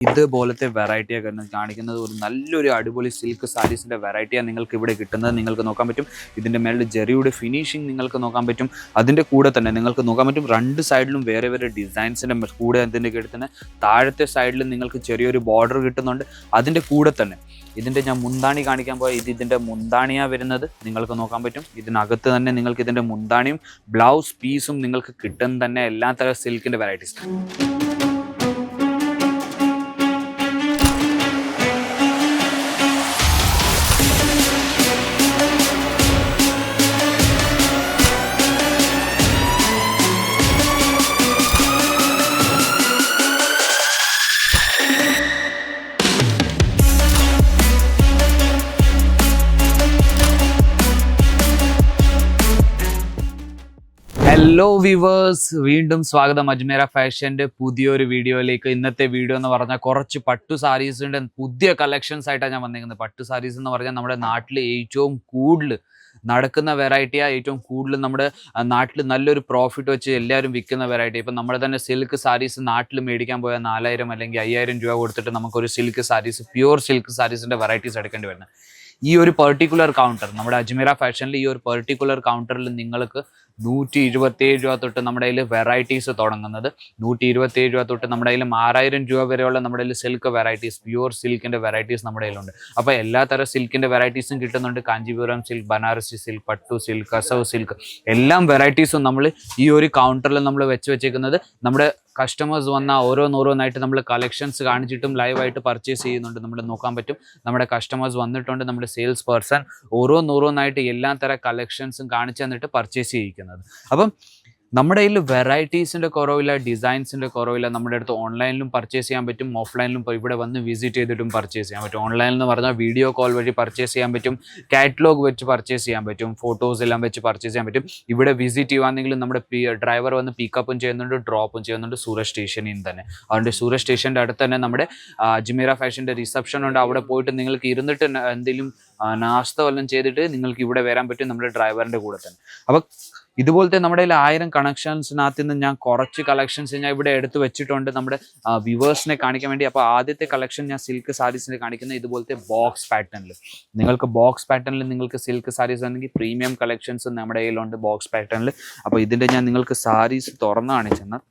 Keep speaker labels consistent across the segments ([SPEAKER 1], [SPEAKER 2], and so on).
[SPEAKER 1] ഇതുപോലത്തെ വെറൈറ്റിയൊക്കെ കാണിക്കുന്നത് ഒരു നല്ലൊരു അടിപൊളി സിൽക്ക് സാരീസിന്റെ വെറൈറ്റിയാണ് നിങ്ങൾക്ക് ഇവിടെ കിട്ടുന്നത്. നിങ്ങൾക്ക് നോക്കാൻ പറ്റും. ഇതിന്റെ മേളിൽ ജെറിയുടെ ഫിനിഷിംഗ് നിങ്ങൾക്ക് നോക്കാൻ പറ്റും. അതിന്റെ കൂടെ തന്നെ നിങ്ങൾക്ക് നോക്കാൻ പറ്റും. രണ്ട് സൈഡിലും വേറെ വേറെ ഡിസൈൻസിന്റെ കൂടെ അതിന്റെ കിട്ടുന്ന താഴത്തെ സൈഡിൽ നിങ്ങൾക്ക് ചെറിയൊരു ബോർഡർ കിട്ടുന്നുണ്ട്. അതിന്റെ കൂടെ തന്നെ ഇതിന്റെ ഞാൻ മുന്താണി കാണിക്കാൻ പോയ ഇത് ഇതിന്റെ മുന്താണിയാ വരുന്നത്. നിങ്ങൾക്ക് നോക്കാൻ പറ്റും. ഇതിനകത്ത് തന്നെ നിങ്ങൾക്ക് ഇതിന്റെ മുന്താണിയും ബ്ലൗസ് പീസും നിങ്ങൾക്ക് കിട്ടുന്ന തന്നെ എല്ലാ തരം സിൽക്കിന്റെ വെറൈറ്റീസ് ഹലോ വിവേഴ്സ് വീണ്ടും സ്വാഗതം. അജ്മേര ഫാഷന്റെ പുതിയൊരു വീഡിയോയിലേക്ക്. ഇന്നത്തെ വീഡിയോ എന്ന് പറഞ്ഞാൽ കുറച്ച് പട്ടു സാരീസിന്റെ പുതിയ കളക്ഷൻസ് ആയിട്ടാണ് ഞാൻ വന്നിരിക്കുന്നത്. പട്ടു സാരീസ് എന്ന് പറഞ്ഞാൽ നമ്മുടെ നാട്ടിൽ ഏറ്റവും കൂടുതൽ നടക്കുന്ന വെറൈറ്റിയാണ് ഏറ്റവും കൂടുതൽ നമ്മുടെ നാട്ടിൽ നല്ലൊരു പ്രോഫിറ്റ് വെച്ച് എല്ലാവരും വിൽക്കുന്ന വെറൈറ്റി ഇപ്പം നമ്മുടെ തന്നെ സിൽക്ക് സാരീസ് നാട്ടിൽ മേടിക്കാൻ പോയാൽ നാലായിരം അല്ലെങ്കിൽ അയ്യായിരം രൂപ കൊടുത്തിട്ട് നമുക്കൊരു സിൽക്ക് സാരീസ് പ്യുവർ സിൽക്ക് സാരീസിന്റെ വെറൈറ്റീസ് എടുക്കേണ്ടി വരുന്നത് ഈ ഒരു പെർട്ടിക്കുലർ കൗണ്ടർ നമ്മുടെ അജ്മീറ ഫാഷനിൽ ഈ ഒരു പെർട്ടിക്കുലർ കൗണ്ടറിൽ നിങ്ങൾക്ക് നൂറ്റി ഇരുപത്തേഴ് രൂപ തൊട്ട് നമ്മുടെ കയ്യിൽ വെറൈറ്റീസ് തുടങ്ങുന്നത്. നൂറ്റി ഇരുപത്തേഴ് രൂപ തൊട്ട് നമ്മുടെ കയ്യിൽ ആറായിരം രൂപ വരെയുള്ള നമ്മുടെ കയ്യിൽ സിൽക്ക് വെറൈറ്റീസ് പ്യൂർ സിൽക്കിന്റെ വെറൈറ്റീസ് നമ്മുടെ കയ്യിലുണ്ട്. അപ്പോൾ എല്ലാ തരം സിൽക്കിന്റെ വെറൈറ്റീസും കിട്ടുന്നുണ്ട്. കാഞ്ചീപുരം സിൽക്ക് ബനാറസി സിൽക്ക് പട്ടു സിൽക്ക് കസവ് സിൽക്ക് എല്ലാം വെറൈറ്റീസും നമ്മൾ ഈ ഒരു കൗണ്ടറിൽ നമ്മൾ വെച്ച് വെച്ചേക്കുന്നത് നമ്മുടെ കസ്റ്റമേഴ്സ് വന്ന ഓരോന്നോരോന്നായിട്ട് നമ്മൾ കളക്ഷൻസ് കാണിച്ചിട്ടും ലൈവായിട്ട് പർച്ചേസ് ചെയ്യുന്നുണ്ട്. നമ്മൾ നോക്കാൻ പറ്റും. നമ്മുടെ കസ്റ്റമേഴ്സ് വന്നിട്ടുണ്ട് നമ്മുടെ സെയിൽസ് പേഴ്സൺ ഓരോന്നോരോന്നായിട്ട് എല്ലാ തരം കളക്ഷൻസും കാണിച്ചു തന്നിട്ട് പർച്ചേസ് ചെയ്യിക്കുന്നത്. അപ്പം നമ്മുടെ കയ്യിൽ വെറൈറ്റീസിന്റെ കുറവില്ല ഡിസൈൻസിന്റെ കുറവില്ല നമ്മുടെ അടുത്ത് ഓൺലൈനിലും പർച്ചേസ് ചെയ്യാൻ പറ്റും ഓഫ്ലൈനിലും ഇവിടെ വന്ന് വിസിറ്റ് ചെയ്തിട്ടും പർച്ചേസ് ചെയ്യാൻ പറ്റും. ഓൺലൈനിൽ എന്ന് പറഞ്ഞാൽ വീഡിയോ കോൾ വഴി പർച്ചേസ് ചെയ്യാൻ പറ്റും കാറ്റലോഗ് വെച്ച് പർച്ചേസ് ചെയ്യാൻ പറ്റും ഫോട്ടോസ് എല്ലാം വെച്ച് പർച്ചേസ് ചെയ്യാൻ പറ്റും. ഇവിടെ വിസിറ്റ് ചെയ്യുവാണെങ്കിലും നമ്മുടെ ഡ്രൈവർ വന്ന് പിക്കപ്പും ചെയ്യുന്നുണ്ട് ഡ്രോപ്പും ചെയ്യുന്നുണ്ട് സൂരജ് സ്റ്റേഷനിൽ നിന്ന് തന്നെ. അതുകൊണ്ട് സൂരജ് സ്റ്റേഷന്റെ അടുത്ത് തന്നെ നമ്മുടെ ജിമീറ ഫാഷന്റെ റിസപ്ഷൻ ഉണ്ട്. അവിടെ പോയിട്ട് നിങ്ങൾക്ക് ഇരുന്നിട്ട് എന്തെങ്കിലും നാസ്ത വല്ലതും ചെയ്തിട്ട് നിങ്ങൾക്ക് ഇവിടെ വരാൻ പറ്റും നമ്മുടെ ഡ്രൈവറിന്റെ കൂടെ തന്നെ. അപ്പം ഇതുപോലത്തെ നമ്മുടെ കയ്യിൽ ആയിരം കണക്ഷൻസിനകത്ത് നിന്ന് ഞാൻ കുറച്ച് കളക്ഷൻസ് ഞാൻ ഇവിടെ എടുത്ത് വെച്ചിട്ടുണ്ട്. നമ്മുടെ വ്യൂവേഴ്സിനെ കാണിക്കാൻ വേണ്ടി. അപ്പോൾ ആദ്യത്തെ കളക്ഷൻ ഞാൻ സിൽക്ക് സാരീസിന് കാണിക്കുന്നത് ഇതുപോലത്തെ ബോക്സ് പാറ്റേണിൽ നിങ്ങൾക്ക് ബോക്സ് പാറ്റേണിൽ നിങ്ങൾക്ക് സിൽക്ക് സാരീസ് ആണെങ്കിൽ പ്രീമിയം കളക്ഷൻസ് നമ്മുടെ കയ്യിലുണ്ട് ബോക്സ് പാറ്റേണിൽ അപ്പോൾ ഇതിന്റെ ഞാൻ നിങ്ങൾക്ക് സാരീസ് തുറന്ന് കാണിച്ചെന്നാൽ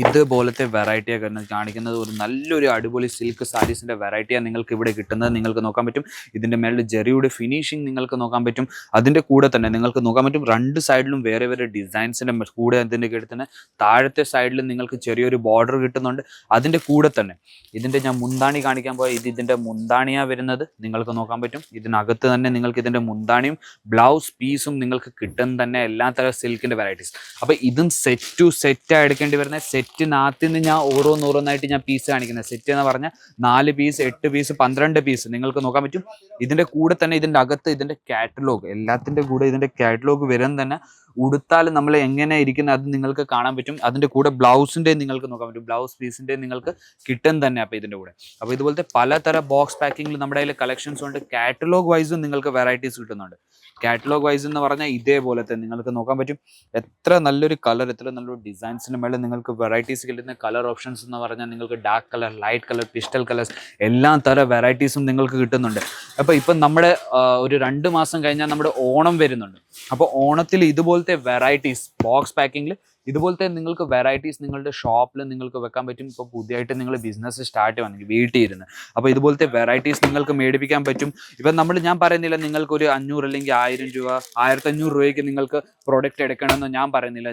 [SPEAKER 1] ഇതുപോലത്തെ വെറൈറ്റിയൊക്കെ കാണിക്കുന്നത് ഒരു നല്ലൊരു അടിപൊളി സിൽക്ക് സാരീസിന്റെ വെറൈറ്റിയാണ് നിങ്ങൾക്ക് ഇവിടെ കിട്ടുന്നത്. നിങ്ങൾക്ക് നോക്കാൻ പറ്റും. ഇതിന്റെ മേളിൽ ജെറിയുടെ ഫിനിഷിംഗ് നിങ്ങൾക്ക് നോക്കാൻ പറ്റും. അതിന്റെ കൂടെ തന്നെ നിങ്ങൾക്ക് നോക്കാൻ പറ്റും. രണ്ട് സൈഡിലും വേറെ വേറെ ഡിസൈൻസിന്റെ കൂടെ അതിന്റെ തന്നെ താഴത്തെ സൈഡിൽ നിങ്ങൾക്ക് ചെറിയൊരു ബോർഡർ കിട്ടുന്നുണ്ട്. അതിന്റെ കൂടെ തന്നെ ഇതിന്റെ ഞാൻ മുന്താണി കാണിക്കാൻ പോയ ഇത് ഇതിന്റെ മുന്താണിയാണ് വരുന്നത്. നിങ്ങൾക്ക് നോക്കാൻ പറ്റും. ഇതിനകത്ത് തന്നെ നിങ്ങൾക്ക് ഇതിന്റെ മുന്താണിയും ബ്ലൗസ് പീസും നിങ്ങൾക്ക് കിട്ടുന്ന തന്നെ എല്ലാ തരം സിൽക്കിന്റെ വെറൈറ്റീസ് അപ്പോൾ ഇതും സെറ്റ് ടു സെറ്റ് എടുക്കേണ്ടി വരുന്ന സെറ്റിനകത്ത് നിന്ന് ഞാൻ ഓരോന്നോരോന്നായിട്ട് ഞാൻ പീസ് കാണിക്കുന്നത്. സെറ്റ് എന്ന് പറഞ്ഞാൽ നാല് പീസ് എട്ട് പീസ് പന്ത്രണ്ട് പീസ് നിങ്ങൾക്ക് നോക്കാൻ പറ്റും. ഇതിന്റെ കൂടെ തന്നെ ഇതിന്റെ അകത്ത് ഇതിന്റെ കാറ്റലോഗ് എല്ലാത്തിന്റെ കൂടെ ഇതിന്റെ കാറ്റലോഗ് വരും തന്നെ ഉടുത്താൽ നമ്മൾ എങ്ങനെ ഇരിക്കുന്നത് അത് നിങ്ങൾക്ക് കാണാൻ പറ്റും. അതിന്റെ കൂടെ ബ്ലൗസിന്റെയും നിങ്ങൾക്ക് നോക്കാൻ പറ്റും. ബ്ലൗസ് പീസിന്റെയും നിങ്ങൾക്ക് കിട്ടും തന്നെ അപ്പോൾ ഇതിന്റെ കൂടെ. അപ്പോൾ ഇതുപോലത്തെ പലതരം ബോക്സ് പാക്കിങ്ങിൽ നമ്മുടെ കയ്യിൽ കളക്ഷൻസ് ഉണ്ട്. കാറ്റലോഗ് വൈസും നിങ്ങൾക്ക് വെറൈറ്റീസ് കിട്ടുന്നുണ്ട്. കാറ്റലോഗ് വൈസ് എന്ന് പറഞ്ഞാൽ ഇതേപോലത്തെ നിങ്ങൾക്ക് നോക്കാൻ പറ്റും. എത്ര നല്ലൊരു കളർ എത്ര നല്ലൊരു ഡിസൈൻസിന് മേലെ നിങ്ങൾക്ക് വെറൈറ്റീസ് കിട്ടുന്ന കളർ ഓപ്ഷൻസ് എന്ന് പറഞ്ഞാൽ നിങ്ങൾക്ക് dark colour light colour pastel colours എല്ലാ തരം വെറൈറ്റീസും നിങ്ങൾക്ക് കിട്ടുന്നുണ്ട്. അപ്പോൾ ഇപ്പം നമ്മുടെ ഒരു രണ്ട് മാസം കഴിഞ്ഞാൽ നമ്മുടെ ഓണം വരുന്നുണ്ട്. അപ്പോൾ ഓണത്തിൽ ഇതുപോലത്തെ വെറൈറ്റീസ് ബോക്സ് പാക്കിങ്ങിൽ ഇതുപോലത്തെ നിങ്ങൾക്ക് വെറൈറ്റീസ് നിങ്ങളുടെ ഷോപ്പിൽ നിങ്ങൾക്ക് വെക്കാൻ പറ്റും. ഇപ്പോൾ പുതിയതായിട്ട് നിങ്ങൾ ബിസിനസ് സ്റ്റാർട്ട് ചെയ്യുകയാണെങ്കിൽ വീട്ടിൽ ഇരുന്ന് അപ്പോൾ ഇതുപോലത്തെ വെറൈറ്റീസ് നിങ്ങൾക്ക് മേടിപ്പിക്കാൻ പറ്റും. ഇപ്പം നമ്മൾ ഞാൻ പറയുന്നില്ല നിങ്ങൾക്ക് ഒരു അഞ്ഞൂറ് അല്ലെങ്കിൽ ആയിരം രൂപ ആയിരത്തി അഞ്ഞൂറ് രൂപയ്ക്ക് നിങ്ങൾക്ക് പ്രോഡക്റ്റ് എടുക്കണമെന്ന് ഞാൻ പറയുന്നില്ല.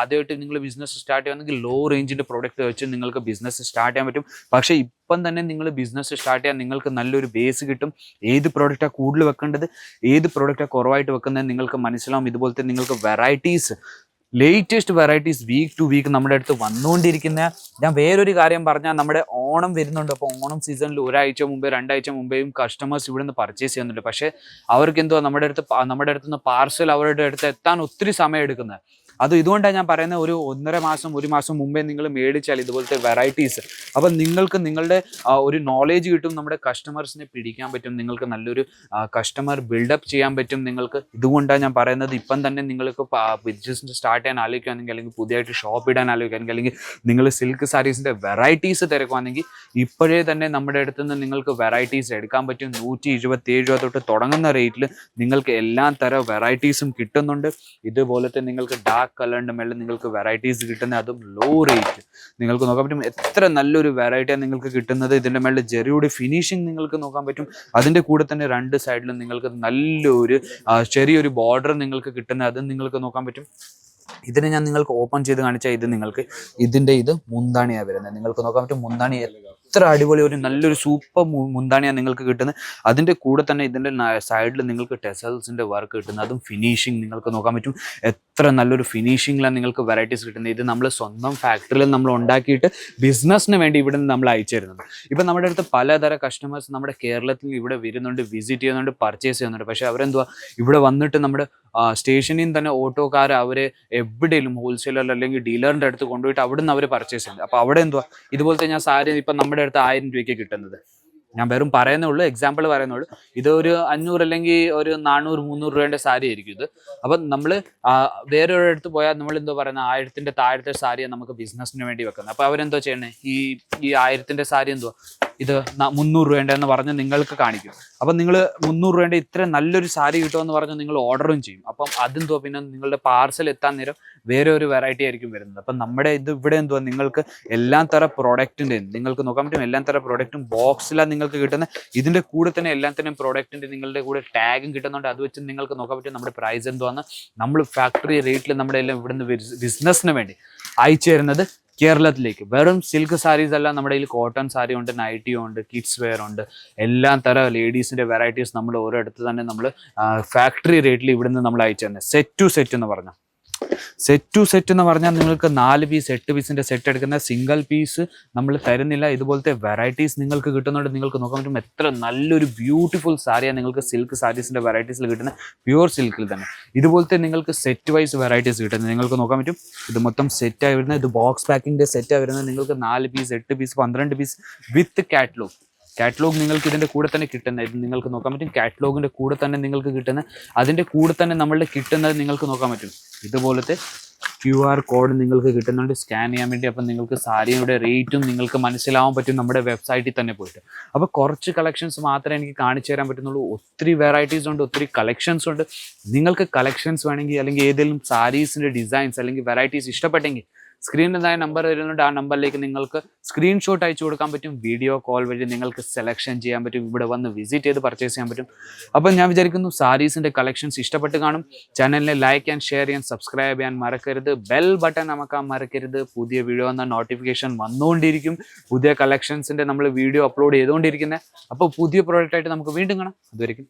[SPEAKER 1] ആദ്യമായിട്ട് നിങ്ങൾ ബിസിനസ് സ്റ്റാർട്ട് ചെയ്യുകയാണെങ്കിൽ ലോ റേഞ്ചിന്റെ പ്രോഡക്റ്റ് വെച്ച് നിങ്ങൾക്ക് ബിസിനസ് സ്റ്റാർട്ട് ചെയ്യാൻ പറ്റും. പക്ഷേ ഇപ്പം തന്നെ നിങ്ങൾ ബിസിനസ് സ്റ്റാർട്ട് ചെയ്യാൻ നിങ്ങൾക്ക് നല്ലൊരു ബേസ് കിട്ടും. ഏത് പ്രോഡക്റ്റാണ് കൂടുതൽ വെക്കേണ്ടത് ഏത് പ്രോഡക്റ്റാണ് കുറവായിട്ട് വെക്കുന്നത് നിങ്ങൾക്ക് മനസ്സിലാവും. ഇതുപോലത്തെ നിങ്ങൾക്ക് varieties latest varieties week to week നമ്മുടെ അടുത്ത് വന്നുകൊണ്ടിരിക്കുന്ന. ഞാൻ വേറൊരു കാര്യം പറഞ്ഞാൽ നമ്മുടെ ഓണം വരുന്നുണ്ട്. അപ്പോൾ ഓണം സീസണിൽ ഒരാഴ്ച മുമ്പേ രണ്ടാഴ്ച മുമ്പേയും കസ്റ്റമേഴ്സ് ഇവിടെ നിന്ന് പർച്ചേസ് ചെയ്യുന്നുണ്ട്. പക്ഷേ അവർക്ക് എന്തോ നമ്മുടെ അടുത്ത് നമ്മുടെ അടുത്ത് നിന്ന് പാർസൽ അവരുടെ അടുത്ത് എത്താൻ ഒത്തിരി സമയം എടുക്കുന്നത് അത് ഇതുകൊണ്ടാണ് ഞാൻ പറയുന്നത് ഒരു ഒന്നര മാസം ഒരു മാസം മുമ്പേ നിങ്ങൾ മേടിച്ചാൽ ഇതുപോലത്തെ വെറൈറ്റീസ്. അപ്പം നിങ്ങൾക്ക് നിങ്ങളുടെ ഒരു നോളേജ് കിട്ടും നമ്മുടെ കസ്റ്റമേഴ്സിനെ പിടിക്കാൻ പറ്റും നിങ്ങൾക്ക് നല്ലൊരു കസ്റ്റമർ ബിൽഡപ്പ് ചെയ്യാൻ പറ്റും നിങ്ങൾക്ക് ഇതുകൊണ്ടാണ് ഞാൻ പറയുന്നത്. ഇപ്പം തന്നെ നിങ്ങൾക്ക് ബിസിനസ് സ്റ്റാർട്ട് ചെയ്യാൻ ആലോചിക്കുകയാണെങ്കിൽ അല്ലെങ്കിൽ പുതിയതായിട്ട് ഷോപ്പ് ഇടാൻ ആലോചിക്കുകയാണെങ്കിൽ അല്ലെങ്കിൽ നിങ്ങൾ സിൽക്ക് സാരീസിന്റെ വെറൈറ്റീസ് തിരക്കുവാണെങ്കിൽ ഇപ്പോഴേ തന്നെ നമ്മുടെ അടുത്ത് നിന്ന് നിങ്ങൾക്ക് വെറൈറ്റീസ് എടുക്കാൻ പറ്റും. നൂറ്റി ഇരുപത്തി ഏഴ് രൂപ തൊട്ട് തുടങ്ങുന്ന റേറ്റിൽ നിങ്ങൾക്ക് എല്ലാ തരം വെറൈറ്റീസും കിട്ടുന്നുണ്ട്. ഇതുപോലത്തെ നിങ്ങൾക്ക് ഡാർക്ക് കളറിന്റെ മേളിൽ നിങ്ങൾക്ക് വെറൈറ്റീസ് കിട്ടുന്ന അതും ലോ റേറ്റ് നിങ്ങൾക്ക് നോക്കാൻ പറ്റും എത്ര നല്ലൊരു വെറൈറ്റിയാണ് നിങ്ങൾക്ക് കിട്ടുന്നത്. ഇതിന്റെ മേളിൽ ജെറിയുടെ ഫിനിഷിങ് നിങ്ങൾക്ക് നോക്കാൻ പറ്റും. അതിന്റെ കൂടെ തന്നെ രണ്ട് സൈഡിലും നിങ്ങൾക്ക് നല്ലൊരു ചെറിയൊരു ബോർഡർ നിങ്ങൾക്ക് കിട്ടുന്ന അതും നിങ്ങൾക്ക് നോക്കാൻ പറ്റും. ഇതിനെ ഞാൻ നിങ്ങൾക്ക് ഓപ്പൺ ചെയ്ത് കാണിച്ചാൽ ഇത് നിങ്ങൾക്ക് ഇതിന്റെ ഇത് മുന്താണിയാണ് വരുന്നത്. നിങ്ങൾക്ക് നോക്കാൻ പറ്റും മുന്താണി എത്ര അടിപൊളി ഒരു നല്ലൊരു സൂപ്പർ മുന്താണിയാണ് നിങ്ങൾക്ക് കിട്ടുന്നത്. അതിന്റെ കൂടെ തന്നെ ഇതിന്റെ സൈഡിൽ നിങ്ങൾക്ക് ടെസൽസിന്റെ വർക്ക് കിട്ടുന്നത്. അതും ഫിനിഷിങ് നിങ്ങൾക്ക് നോക്കാൻ പറ്റും. എത്ര നല്ലൊരു ഫിനിഷിങ്ങിലാണ് നിങ്ങൾക്ക് വെറൈറ്റീസ് കിട്ടുന്നത്. ഇത് നമ്മൾ സ്വന്തം ഫാക്ടറിയിൽ നമ്മൾ ഉണ്ടാക്കിയിട്ട് ബിസിനസ്സിന് വേണ്ടി ഇവിടെ നിന്ന് നമ്മൾ അയച്ചു തരുന്നത്. ഇപ്പം നമ്മുടെ അടുത്ത് പലതരം കസ്റ്റമേഴ്സ് നമ്മുടെ കേരളത്തിൽ ഇവിടെ വരുന്നുണ്ട് വിസിറ്റ് ചെയ്യുന്നുണ്ട് പർച്ചേസ് ചെയ്യുന്നുണ്ട്. പക്ഷേ അവരെന്തുവാ? ഇവിടെ വന്നിട്ട് നമ്മുടെ സ്റ്റേഷനിൽ നിന്ന് തന്നെ ഓട്ടോക്കാർ അവരെ എവിടെയും ഹോൾസെയിലർ അല്ലെങ്കിൽ ഡീലറിന്റെ അടുത്ത് കൊണ്ടുപോയിട്ട് അവിടെ നിന്ന് അവർ പർച്ചേസ് ചെയ്യുന്നത്. അപ്പോൾ അവിടെ എന്തുവാ? ഇതുപോലത്തെ ഞാൻ സാരി ഇപ്പം നമ്മുടെ അടുത്ത് ആയിരം രൂപയ്ക്ക് കിട്ടുന്നത്. ഞാൻ വെറും പറയുന്നേ ഉള്ളൂ എക്സാമ്പിൾ പറയുന്നുള്ളൂ ഇത് ഒരു അഞ്ഞൂറ് അല്ലെങ്കിൽ ഒരു നാനൂറ് മുന്നൂറ് രൂപേന്റെ സാരി ആയിരിക്കും ഇത്. അപ്പം നമ്മൾ വേറൊരിടത്ത് പോയാൽ നമ്മൾ എന്തോ പറയുന്നത് ആയിരത്തിന്റെ താഴത്തെ സാരിയാണ് നമുക്ക് ബിസിനസ്സിന് വേണ്ടി വെക്കുന്നത്. അപ്പോൾ അവരെന്തോ ചെയ്യണേ? ഈ ഈ ആയിരത്തിന്റെ സാരി എന്തോ ഇത് മുന്നൂറ് രൂപേന്റെ എന്ന് പറഞ്ഞ് നിങ്ങൾക്ക് കാണിക്കും. അപ്പം നിങ്ങൾ മുന്നൂറ് രൂപേന്റെ ഇത്ര നല്ലൊരു സാരി കിട്ടുമെന്ന് പറഞ്ഞ് നിങ്ങൾ ഓർഡറും ചെയ്യും. അപ്പം അതെന്തോ പിന്നെ നിങ്ങളുടെ പാർസൽ എത്താൻ നേരം വേറെ ഒരു വെറൈറ്റി ആയിരിക്കും വരുന്നത്. അപ്പം നമ്മുടെ ഇത് ഇവിടെ എന്തുവാ നിങ്ങൾക്ക് എല്ലാ തരം പ്രോഡക്റ്റിന്റെ നിങ്ങൾക്ക് നോക്കാൻ പറ്റും എല്ലാ തരം പ്രോഡക്റ്റും ബോക്സിലാണ് നിങ്ങൾക്ക് കിട്ടുന്നത്. ഇതിന്റെ കൂടെ തന്നെ എല്ലാ തരം പ്രോഡക്റ്റിന്റെ നിങ്ങളുടെ കൂടെ ടാഗും കിട്ടുന്നുണ്ട്. അത് വെച്ച് നിങ്ങൾക്ക് നോക്കാൻ പറ്റും നമ്മുടെ പ്രൈസ് എന്തുവാന്ന്. നമ്മൾ ഫാക്ടറി റേറ്റിൽ നമ്മുടെ എല്ലാം ഇവിടുന്ന് ബിസിനസ്സിന് വേണ്ടി അയച്ചു തരുന്നത് കേരളത്തിലേക്ക്. വെറും സിൽക്ക് സാരീസ് അല്ല നമ്മുടെ കയ്യിൽ കോട്ടൺ സാരി ഉണ്ട് നൈറ്റിയും ഉണ്ട് കിഡ്സ് വെയർ ഉണ്ട്. എല്ലാ തരം ലേഡീസിന്റെ വെറൈറ്റീസ് നമ്മൾ ഓരോ ഓരോടത്ത് തന്നെ നമ്മൾ ഫാക്ടറി റേറ്റിൽ ഇവിടുന്ന് നമ്മൾ അയച്ചു തന്നെ. സെറ്റ് ടു സെറ്റ് എന്ന് പറഞ്ഞു. സെറ്റ് ടു സെറ്റ് എന്ന് പറഞ്ഞാൽ നിങ്ങൾക്ക് നാല് പീസ് എട്ട് പീസിന്റെ സെറ്റ് എടുക്കുന്ന സിംഗിൾ പീസ് നമ്മൾ തരുന്നില്ല. ഇതുപോലത്തെ വെറൈറ്റീസ് നിങ്ങൾക്ക് കിട്ടുന്നുണ്ട്. നിങ്ങൾക്ക് നോക്കാൻ പറ്റും എത്ര നല്ലൊരു ബ്യൂട്ടിഫുൾ സാരിയാണ് നിങ്ങൾക്ക് സിൽക്ക് സാരീസിന്റെ വെറൈറ്റീസിൽ കിട്ടുന്ന. പ്യുവർ സിൽക്കിൽ തന്നെ. ഇതുപോലത്തെ നിങ്ങൾക്ക് സെറ്റ് വൈസ് വെറൈറ്റീസ് കിട്ടുന്നത് നിങ്ങൾക്ക് നോക്കാൻ പറ്റും. ഇത് മൊത്തം സെറ്റായി വരുന്നത്. ഇത് ബോക്സ് പാക്കിങ്ങിന്റെ സെറ്റായി വരുന്നത്. നിങ്ങൾക്ക് നാല് പീസ് എട്ട് പീസ് പന്ത്രണ്ട് പീസ് വിത്ത് കാറ്റലോഗ് കാറ്റലോഗ് നിങ്ങൾക്ക് ഇതിന്റെ കൂടെ തന്നെ കിട്ടുന്ന ഇത് നിങ്ങൾക്ക് നോക്കാൻ പറ്റും. കാറ്റലോഗിന്റെ കൂടെ തന്നെ നിങ്ങൾക്ക് കിട്ടുന്ന അതിന്റെ കൂടെ തന്നെ നമ്മളുടെ കിട്ടുന്നത് നിങ്ങൾക്ക് നോക്കാൻ പറ്റും. ഇതുപോലത്തെ ക്യു ആർ കോഡ് നിങ്ങൾക്ക് കിട്ടുന്നുണ്ട്. സ്കാൻ ചെയ്യാൻ വേണ്ടി അപ്പം നിങ്ങൾക്ക് സാരിയുടെ റേറ്റും നിങ്ങൾക്ക് മനസ്സിലാവാൻ പറ്റും നമ്മുടെ വെബ്സൈറ്റിൽ തന്നെ പോയിട്ട്. അപ്പോൾ കുറച്ച് കളക്ഷൻസ് മാത്രമേ എനിക്ക് കാണിച്ചു തരാൻ പറ്റുന്നുള്ളൂ. ഒത്തിരി വെറൈറ്റീസ് ഉണ്ട് ഒത്തിരി കളക്ഷൻസ് ഉണ്ട്. നിങ്ങൾക്ക് കളക്ഷൻസ് വേണമെങ്കിൽ അല്ലെങ്കിൽ ഏതെങ്കിലും സാരീസിന്റെ ഡിസൈൻസ് അല്ലെങ്കിൽ വെറൈറ്റീസ് ഇഷ്ടപ്പെട്ടെങ്കിൽ സ്ക്രീനിൽ നമ്പർ വരുന്നുണ്ട്. ആ നമ്പറിലേക്ക് നിങ്ങൾക്ക് സ്ക്രീൻഷോട്ട് അയച്ചു കൊടുക്കാൻ പറ്റും. വീഡിയോ കോൾ വഴി നിങ്ങൾക്ക് സെലക്ഷൻ ചെയ്യാൻ പറ്റും. ഇവിടെ വന്ന് വിസിറ്റ് ചെയ്ത് പർച്ചേസ് ചെയ്യാൻ പറ്റും. അപ്പം ഞാൻ വിചാരിക്കുന്നു സാരീസിന്റെ കളക്ഷൻസ് ഇഷ്ടപ്പെട്ട് കാണും. ചാനലിനെ ലൈക്ക് ആൻഡ് ഷെയർ ചെയ്യാൻ സബ്സ്ക്രൈബ് ചെയ്യാൻ മറക്കരുത്. ബെൽ ബട്ടൺ അമക്കാൻ മറക്കരുത്. പുതിയ വീഡിയോ വന്ന നോട്ടിഫിക്കേഷൻ വന്നുകൊണ്ടിരിക്കും. പുതിയ കളക്ഷൻസിന്റെ നമ്മൾ വീഡിയോ അപ്ലോഡ് ചെയ്തുകൊണ്ടിരിക്കുന്നത്. അപ്പോൾ പുതിയ പ്രോഡക്റ്റായിട്ട് നമുക്ക് വീണ്ടും കാണാം. അതുവരെയും